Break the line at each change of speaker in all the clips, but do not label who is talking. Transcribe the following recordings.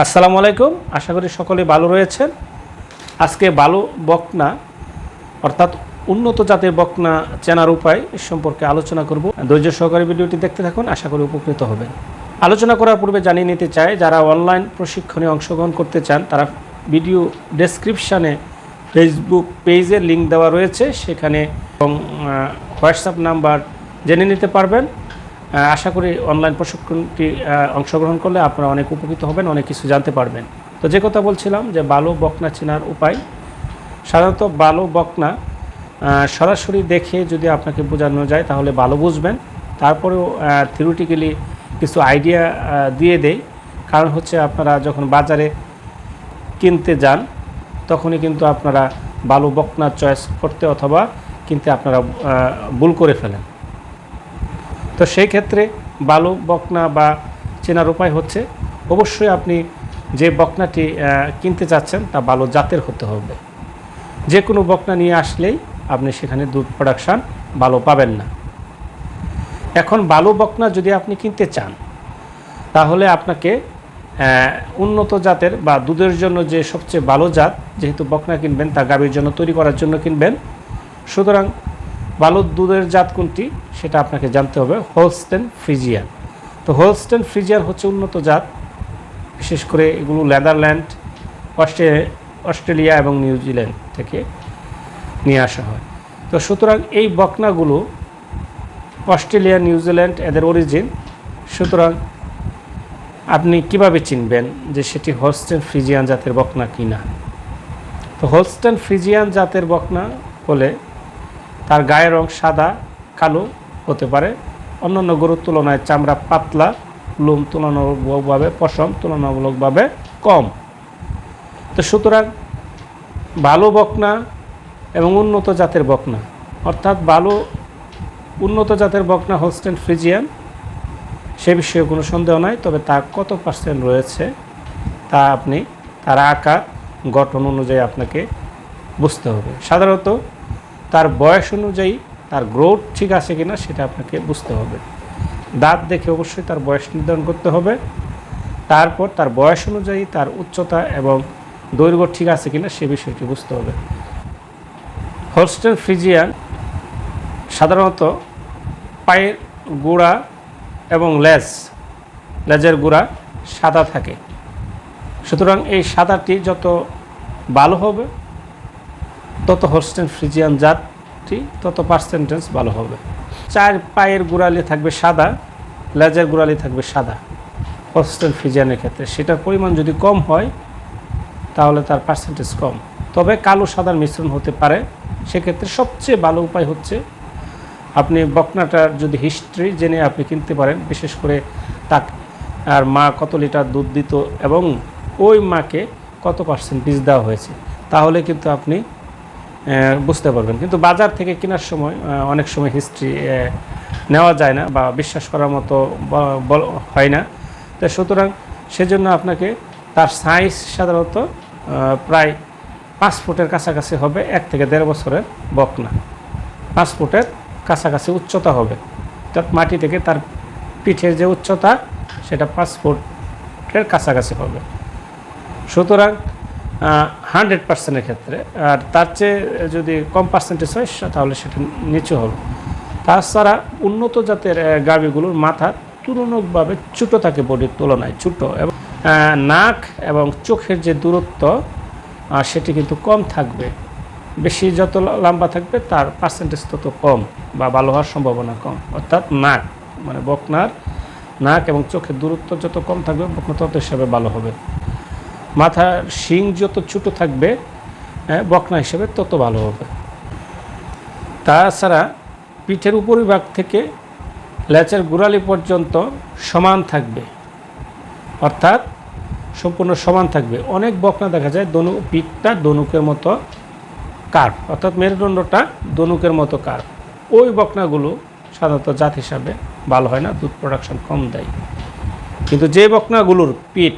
আসসালামু আলাইকুম। আশা করি সকলে ভালো রয়েছেন। আজকে ভালো বকনা, অর্থাৎ উন্নত জাতের বকনা চেনার উপায় সম্পর্কে আলোচনা করব। ধৈর্য সহকারে ভিডিওটি দেখতে থাকুন, আশা করি উপকৃত হবেন। আলোচনা করার পূর্বে জানিয়ে নিতে চাই, যারা অনলাইন প্রশিক্ষণে অংশগ্রহণ করতে চান, তারা ভিডিও ডেসক্রিপশানে ফেসবুক পেজের লিঙ্ক দেওয়া রয়েছে, সেখানে এবং হোয়াটসঅ্যাপ নাম্বার জেনে নিতে পারবেন। আশা করি অনলাইন প্রশিক্ষণটি অংশগ্রহণ করলে আপনারা অনেক উপকৃত হবেন, অনেক কিছু জানতে পারবেন। তো যে কথা বলছিলাম যে বালু বকনা চেনার উপায়, সাধারণত বালু বকনা সরাসরি দেখে যদি আপনাকে বোঝানো যায় তাহলে ভালো বুঝবেন। তারপরেও থিওরিটিক্যালি কিছু আইডিয়া দিয়ে দেই। কারণ হচ্ছে আপনারা যখন বাজারে কিনতে যান, তখনই কিন্তু আপনারা বালু বকনা চয়েস করতে অথবা কিনতে আপনারা ভুল করে ফেলেন। তো সেই ক্ষেত্রে বালু, বকনা বা চেনার উপায় হচ্ছে অবশ্যই আপনি যে বকনাটি কিনতে চাচ্ছেন তা ভালো জাতের হতে হবে। যে কোনো বকনা নিয়ে আসলেই আপনি সেখানে দুধ প্রোডাকশান ভালো পাবেন না। এখন বালু, বকনা যদি আপনি কিনতে চান, তাহলে আপনাকে উন্নত জাতের বা দুধের জন্য যে সবচেয়ে ভালো জাত যেহেতু বকনা কিনবেন তা গাভীর জন্য তৈরি করার জন্য কিনবেন। সুতরাং ভালো দুধের জাত কোনটি সেটা আপনাকে জানতে হবে। Holstein Friesian. তো হোলস্টেন ফ্রিজিয়ান হচ্ছে উন্নত জাত, বিশেষ করে এগুলো নেদারল্যান্ড, অস্ট্রে, অস্ট্রেলিয়া এবং নিউজিল্যান্ড থেকে নিয়ে আসা হয়। তো সুতরাং এই বকনাগুলো অস্ট্রেলিয়া নিউজিল্যান্ড এদের অরিজিন। সুতরাং আপনি কীভাবে চিনবেন যে সেটি হোলস্টেন ফ্রিজিয়ান জাতের বকনা কিনা? তো হোলস্টেন ফ্রিজিয়ান জাতের বকনা হলে তার গায়ের রং সাদা, কালো হতে পারে। অন্যান্য গরুর তুলনায় চামড়া পাতলা, লোম তুলনামূলকভাবে, পশম তুলনামূলকভাবে কম। তো সুতরাং ভালো বকনা এবং উন্নত জাতের বকনা, অর্থাৎ ভালো উন্নত জাতের বকনা হোলস্টেন ফ্রিজিয়ান, সে বিষয়ে কোনো সন্দেহ নাই, তবে তা কত পার্সেন্ট রয়েছে তা আপনি, তার আকার, গঠন অনুযায়ী আপনাকে বুঝতে হবে। সাধারণত তার বয়স অনুযায়ী তার গ্রোথ ঠিক আছে কিনা সেটা আপনাকে বুঝতে হবে। দাঁত দেখে অবশ্যই তার বয়স নির্ধারণ করতে হবে। তারপর তার বয়স অনুযায়ী তার উচ্চতা এবং দৈর্ঘ্য ঠিক আছে কিনা সে বিষয়টি বুঝতে হবে। হলস্টেন ফ্রিজিয়ান সাধারণত পায়ের গোড়া এবং লেজ, লেজের গোড়া সাদা থাকে। সুতরাং এই সাদাটি যত ভালো হবে তত হলস্টেন ফ্রিজিয়ান জাতটি, তত পার্সেন্টেজ ভালো হবে। চার পায়ের গোড়ালি থাকবে সাদা, লেজের গোড়ালি থাকবে সাদা হলস্টেন ফ্রিজিয়ানের ক্ষেত্রে। সেটার পরিমাণ যদি কম হয়, তাহলে তার পার্সেন্টেজ কম। তবে কালো সাদার মিশ্রণ হতে পারে। সেক্ষেত্রে সবচেয়ে ভালো উপায় হচ্ছে, আপনি বকনাটার যদি হিস্ট্রি জেনে আপনি কিনতে পারেন, বিশেষ করে তাক আর মা কত লিটার দুধ দিত এবং ওই মাকে কত পার্সেন্ট বীজ দেওয়া হয়েছে, তাহলে কিন্তু আপনি বুঝতে পারবেন। কিন্তু বাজার থেকে কেনার সময় অনেক সময় হিস্ট্রি নেওয়া যায় না বা বিশ্বাস করার মতো হয় না। তো সুতরাং সেজন্য আপনাকে তার সাইজ সাধারণত প্রায় পাঁচ ফুটের কাছাকাছি হবে, এক থেকে দেড় বছরের বকনা। পাঁচ ফুটের কাছাকাছি উচ্চতা হবে। অর্থাৎ মাটি থেকে তার পিঠের যে উচ্চতা, সেটা পাঁচ ফুটের কাছাকাছি হবে। সুতরাং হান্ড্রেড পার্সেন্টের ক্ষেত্রে। আর তার চেয়ে যদি কম পার্সেন্টেজ হয় তাহলে সেটা নিচু হবে তাছাড়া উন্নত জাতের গাভীগুলোর মাথা তুলনামূলকভাবে ছোটো থাকে বডির তুলনায়, ছোটো। এবং নাক এবং চোখের যে দূরত্ব সেটি কিন্তু কম থাকবে। বেশি যত লম্বা থাকবে, তার পার্সেন্টেজ তত কম বা ভালো হওয়ার সম্ভাবনা কম। অর্থাৎ নাক মানে বকনার নাক এবং চোখের দূরত্ব যত কম থাকবে, বকনা তত হিসাবে ভালো হবে। মাথার শিং যত ছোটো থাকবে হ্যাঁ, বকনা হিসেবে তত ভালো হবে। তাছাড়া পিঠের উপরিভাগ থেকে লেচের গোড়ালি পর্যন্ত সমান থাকবে। অর্থাৎ সম্পূর্ণ সমান থাকবে। অনেক বকনা দেখা যায় দনু পিঠটা দনুকের মতো কার্ভ অর্থাৎ মেরুদণ্ডটা দনুকের মতো কার্ভ ওই বকনাগুলো সাধারণত জাত হিসাবে ভালো হয় না দুধ প্রোডাকশন কম দেয়। কিন্তু যে বকনাগুলোর পিঠ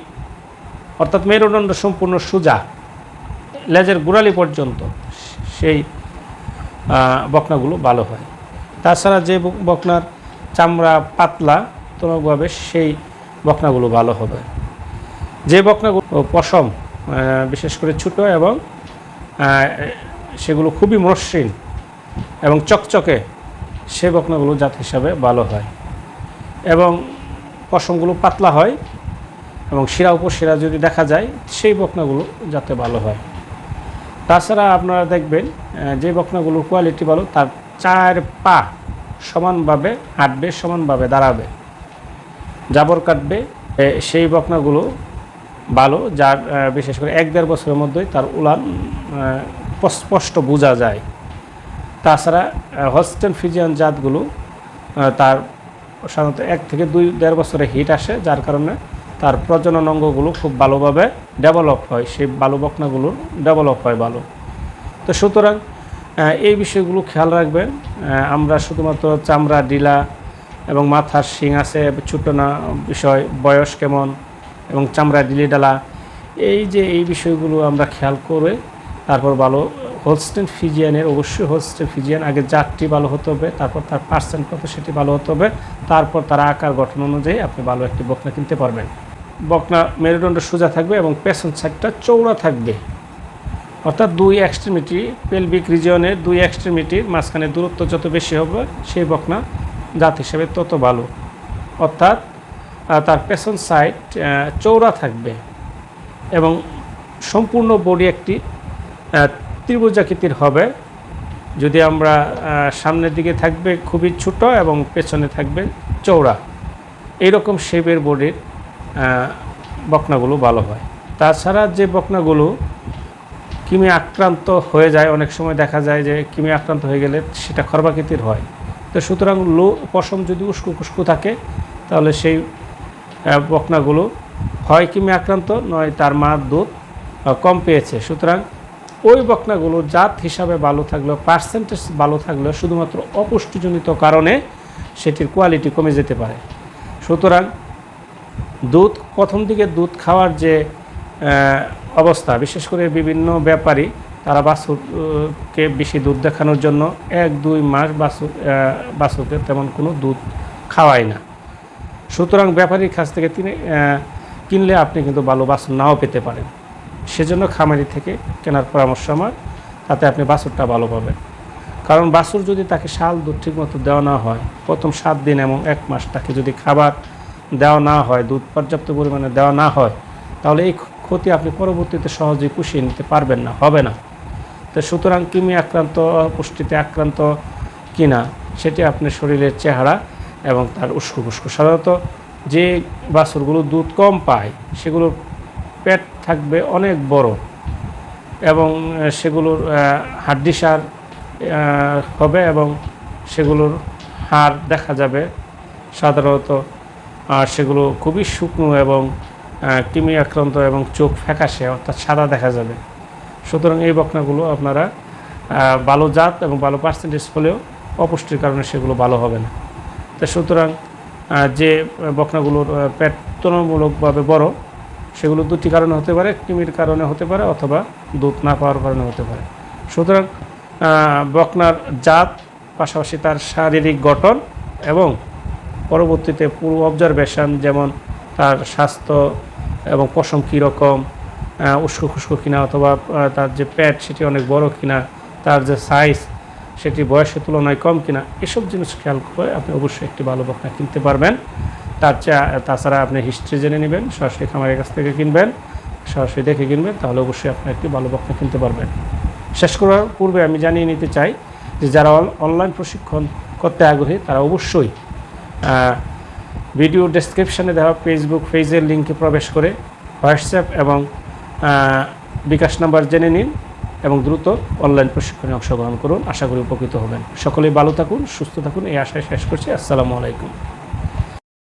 অর্থাৎ মেরুদণ্ড সম্পূর্ণ সোজা, লেজের গোড়ালি পর্যন্ত সেই বকনাগুলো ভালো হয়। তাছাড়া যে বকনার চামড়া পাতলা তুলনামূলকভাবে সেই বকনাগুলো ভালো হবে। যে বকনাগুলো পশম বিশেষ করে ছোট এবং সেগুলো খুবই মসৃণ এবং চকচকে, সে বকনাগুলো জাত হিসাবে ভালো হয়। এবং পশমগুলো পাতলা হয় এবং শিরা উপশিরা যদি দেখা যায়, সেই বকনাগুলো যাতে ভালো হয়। তাছাড়া আপনারা দেখবেন যে বকনাগুলোর কোয়ালিটি ভালো, তার চার পা সমানভাবে হাঁটবে, সমানভাবে দাঁড়াবে। জাবর কাটবে সেই বকনাগুলো ভালো, যার বিশেষ করে এক দেড় বছরের মধ্যেই তার উলান স্পষ্ট বোঝা যায়। তাছাড়া হস্টেন ফিজিয়ান জাতগুলো তার সাধারণত এক থেকে দুই দেড় বছরে হিট আসে, যার কারণে তার প্রজনন অঙ্গগুলো খুব ভালোভাবে ডেভেলপ হয়, সেই বালু বকনাগুলোর ডেভেলপ হয় ভালো। তো সুতরাং এই বিষয়গুলো খেয়াল রাখবেন। আমরা শুধুমাত্র চামড়া, ডিলা এবং মাথার শিং আছে, ছোট না, বিষয়, বয়স কেমন এবং চামড়া, ডিলি, ডালা। এই যে এই বিষয়গুলো আমরা খেয়াল করে তারপর ভালো হোলস্টেন ফিজিয়ানের অবশ্যই হোলস্টেন ফিজিয়ান আগে জাতটি ভালো হতে হবে, তারপর তার পার্সেন্ট কত সেটি ভালো হতে হবে, তারপর তার আকার গঠন অনুযায়ী আপনি ভালো একটি বকনা কিনতে পারবেন। বকনা মেরুদণ্ড সোজা থাকবে এবং পেছন সাইডটা চৌড়া থাকবে। অর্থাৎ দুই এক্সট্রিমিটি পেলভিক রিজিয়নের দুই এক্সট্রিমিটির মাঝখানে দূরত্ব যত বেশি হবে, সেই বকনা জাত হিসেবে তত ভালো। অর্থাৎ তার পেছন সাইড চৌড়া থাকবে এবং সম্পূর্ণ বডি একটি ত্রিভুজাকৃতির হবে। যদি আমরা সামনের দিকে থাকবে খুবই ছোট এবং পেছনে থাকবে চৌড়া এইরকম শেপের বডির বকনাগুলো ভালো হয়। তাছাড়া যে বকনাগুলো কিমি আক্রান্ত হয়ে যায়, অনেক সময় দেখা যায় যে কিমি আক্রান্ত হয়ে গেলে সেটা খর্বাকৃতির হয়। তো সুতরাং লো, পশম যদি উস্কু খুস্কু থাকে, তাহলে সেই বকনাগুলো হয় কিমি আক্রান্ত, নয় তার মার দুধ কম পেয়েছে। সুতরাং ওই বকনাগুলো জাত হিসাবে ভালো থাকলেও পার্সেন্টেজ ভালো থাকলেও শুধুমাত্র অপুষ্টিজনিত কারণে সেটির কোয়ালিটি কমে যেতে পারে। সুতরাং দুধ, প্রথম দিকে দুধ খাওয়ার যে অবস্থা, বিশেষ করে বিভিন্ন ব্যাপারী, তারা বাছুরকে বেশি দুধ দেখানোর জন্য এক, দুই মাস বাছুর বাছুরকে তেমন কোনো দুধ খাওয়ায় না। সুতরাং ব্যাপারীর কাছ থেকে তিনি কিনলে আপনি কিন্তু ভালো বাছুর নাও পেতে পারেন। সেজন্য খামারি থেকে কেনার পরামর্শ আমার, তাতে আপনি বাছুরটা ভালো পাবেন। কারণ বাছুর যদি তাকে শাল দুধ ঠিকমতো দেওয়া না হয়, প্রথম সাত দিন এবং এক মাস তাকে যদি খাবার দেওয়া না হয়, দুধ পর্যাপ্ত পরিমাণে দেওয়া না হয়, তাহলে এই ক্ষতি আপনি পরবর্তীতে সহজেই পুষিয়ে নিতে পারবেন না, হবে না। তো সুতরাং কিমি আক্রান্ত, পুষ্টিতে আক্রান্ত কিনা, সেটি আপনার শরীরের চেহারা এবং তার উস্কু ফুস্কু সাধারণত যে বাছুরগুলো দুধ কম পায়, সেগুলোর পেট থাকবে অনেক বড় এবং সেগুলোর হাড্ডিসার হবে এবং সেগুলোর হাড় দেখা যাবে। সাধারণত আর সেগুলো খুবই শুকনো এবং কৃমি আক্রান্ত এবং চোখ ফ্যাকাশে, অর্থাৎ সাদা দেখা যাবে। সুতরাং এই বকনাগুলো আপনারা ভালো জাত এবং ভালো পার্সেন্টেজ হলেও অপুষ্টির কারণে সেগুলো ভালো হবে না। তো সুতরাং যে বকনাগুলোর পেট তুলনামূলকভাবে বড়, সেগুলো দুটি কারণে হতে পারে, কৃমির কারণে হতে পারে অথবা দুধ না পাওয়ার কারণে হতে পারে। সুতরাং বকনার জাত, পাশাপাশি তার শারীরিক গঠন এবং পরবর্তীতে পুরো অবজারভেশন যেমন তার স্বাস্থ্য এবং পশম কীরকম উস্কো খুস্কো কিনা অথবা তার যে প্যাট সেটি অনেক বড় কিনা, তার যে সাইজ সেটি বয়সের তুলনায় কম কিনা, এসব জিনিস খেয়াল করে আপনি অবশ্যই একটি ভালো বকনা কিনতে পারবেন। তার চা- তাছাড়া আপনি হিস্ট্রি জেনে নেবেন, সরাসরি খামারের কাছ থেকে কিনবেন, সরাসরি দেখে কিনবেন, তাহলে অবশ্যই আপনি একটি ভালো বকনা কিনতে পারবেন। শেষ করার পূর্বে আমি জানিয়ে নিতে চাই যে যারা অনলাইন প্রশিক্ষণ করতে আগ্রহী, তারা অবশ্যই ভিডিও ডেসক্রিপশানে দেওয়া ফেসবুক পেজের লিঙ্কে প্রবেশ করে হোয়াটসঅ্যাপ এবং বিকাশ নাম্বার জেনে নিন এবং দ্রুত অনলাইন প্রশিক্ষণে অংশগ্রহণ করুন। আশা করি উপকৃত হবেন। সকলেই ভালো থাকুন, সুস্থ থাকুন। এই আশায় শেষ করছি। আসসালামু আলাইকুম।